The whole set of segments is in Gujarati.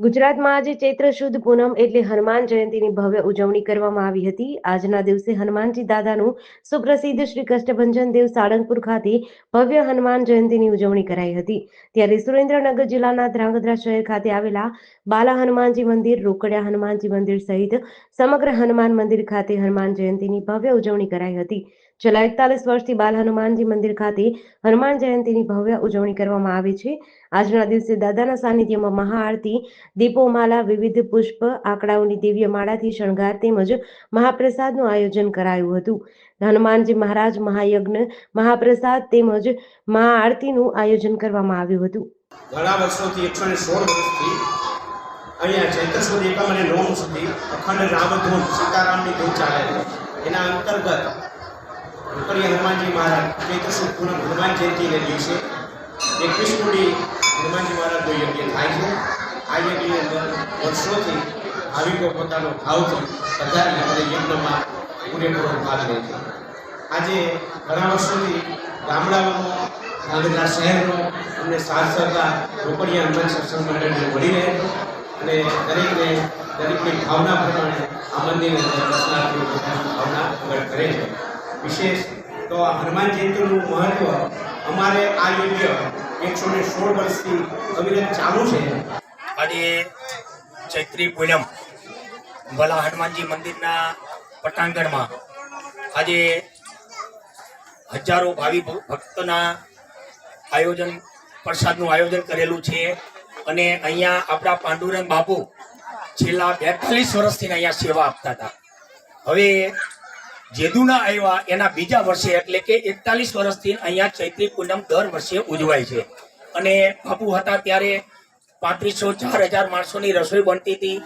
ગુજરાતમાં આજે ચૈત્ર શુદ્ધ પૂનમ એટલે હનુમાન જયંતિની ભવ્ય ઉજવણી કરવામાં આવી હતી. આજના દિવસે હનુમાનજી દાદાનું સુપ્રસિદ્ધ શ્રી કષ્ટભંજન દેવ સાળંગપુર ખાતે ભવ્ય હનુમાન જયંતિની ઉજવણી કરાઈ હતી. ત્યારે સુરેન્દ્રનગર જિલ્લાના ધ્રાંગધ્રા શહેર ખાતે આવેલા બાલા હનુમાનજી મંદિર, રોકડિયા હનુમાનજી મંદિર સહિત સમગ્ર હનુમાન મંદિર ખાતે હનુમાન જયંતીની ભવ્ય ઉજવણી કરાઈ હતી. છેલ્લા એકતાલીસ વર્ષથી બાલ હનુમાનજી મંદિર ખાતે હનુમાન જયંતીની ભવ્ય ઉજવણી કરવામાં આવે છે. આજના દિવસે દાદાના સાનિધ્યમાં મહાઆરતી દીપોમાલા, વિવિધ પુષ્પ, આંકડાઓની દિવ્ય માળાથી શણગાર તેમજ મહાપ્રસાદનું આયોજન કરાયું હતું. હનુમાનજી મહારાજ મહાયજ્ઞ, મહાપ્રસાદ તેમજ મહાઆરતીનું આયોજન કરવામાં આવ્યું હતું. ઘણા વર્ષોથી એકસો ને સોળ વર્ષથી અહીંયા ચૈત્ર સુદ એકમ અને નોમ સુધી અખંડ રામધૂન સીતારામની ધૂન ચાલે એના અંતર્ગત ઉપરી હનુમાનજી મહારાજ ચૈત્ર સુદ પૂનમ હનુમાન જયંતિને દિવસે એકવીસ કોડી હનુમાનજી મહારાજનો યજ્ઞ થાય છે. આ યજ્ઞની અંદર વર્ષોથી ભાવિકો પોતાનો ભાવથી પધારી અને યજ્ઞમાં પૂરેપૂરો ભાગ લે છે. આજે ઘણા વર્ષોથી ગામડાઓનો ગાંધીધામ શહેરનો અમને સાથ સહકાર રોકડિયા હનુમાન સત્સંગ મંડળને મળી રહે અને દરેકને દરેકની ભાવના પ્રમાણે આ મંદિર અંદર દર્શનાર્થીઓ પોતાની ભાવના પ્રગટ કરે છે. વિશેષ તો હનુમાન જયંતીનું મહત્વ અમારે આ યજ્ઞ એકસો ને સોળ વર્ષથી અવિરત ચાલુ છે. આજે ચૈત્રી પૂનમ ભલા હનુમાનજી મંદિરના પટાંગણમાં આજે હજારો ભાવિ ભક્તના આયોજન, પ્રસાદનું આયોજન કરેલું છે. અને અહીંયા આપણા પાંડુરંગ બાપુ છેલ્લા બેતાલીસ વર્ષથી અહીંયા સેવા આપતા હતા. હવે જેદુના આવ્યા એના બીજા વર્ષે એટલે કે એકતાલીસ વર્ષથી અહીંયા ચૈત્રી પૂનમ દર વર્ષે ઉજવાય છે. અને બાપુ હતા ત્યારે પાંત્રીસો ચાર હજાર માણસોની રસોઈ બનતી હતી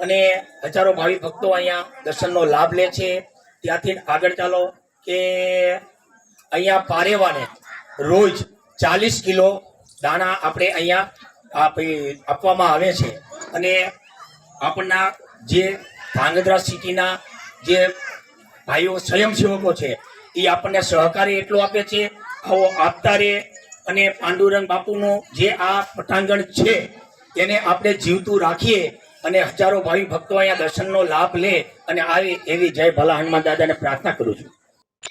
અને હજારો ભાવિ ભક્તો અહીંયા દર્શનનો લાભ લે છે. ત્યાંથી આગળ ચાલો કે અહીંયા પારેવાને રોજ ચાલીસ કિલો દાણા આપણે અહીંયા આપી- આપવામાં આવે છે. અને આપણના જે ધાંગધ્રા સિટીના જે ભાઈઓ સ્વયંસેવકો છે, એ આપણને સહકારી એટલો આપે છે. આવો આપતા રહે અને પાંડુરંગ બાપુનું જે આ પટાંગણ છે એને આપણે જીવતું રાખીએ અને હજારો ભાવિ ભક્તો અહીંયા દર્શનનો લાભ લે અને આવી એવી જય ભલા હનુમાન દાદાને પ્રાર્થના કરું છું.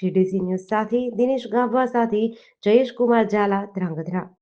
જીડીસી ન્યૂઝ સાથે દિનેશ ગાભા સાથે જયેશ કુમાર ઝાલા ધ્રાંગધ્રા.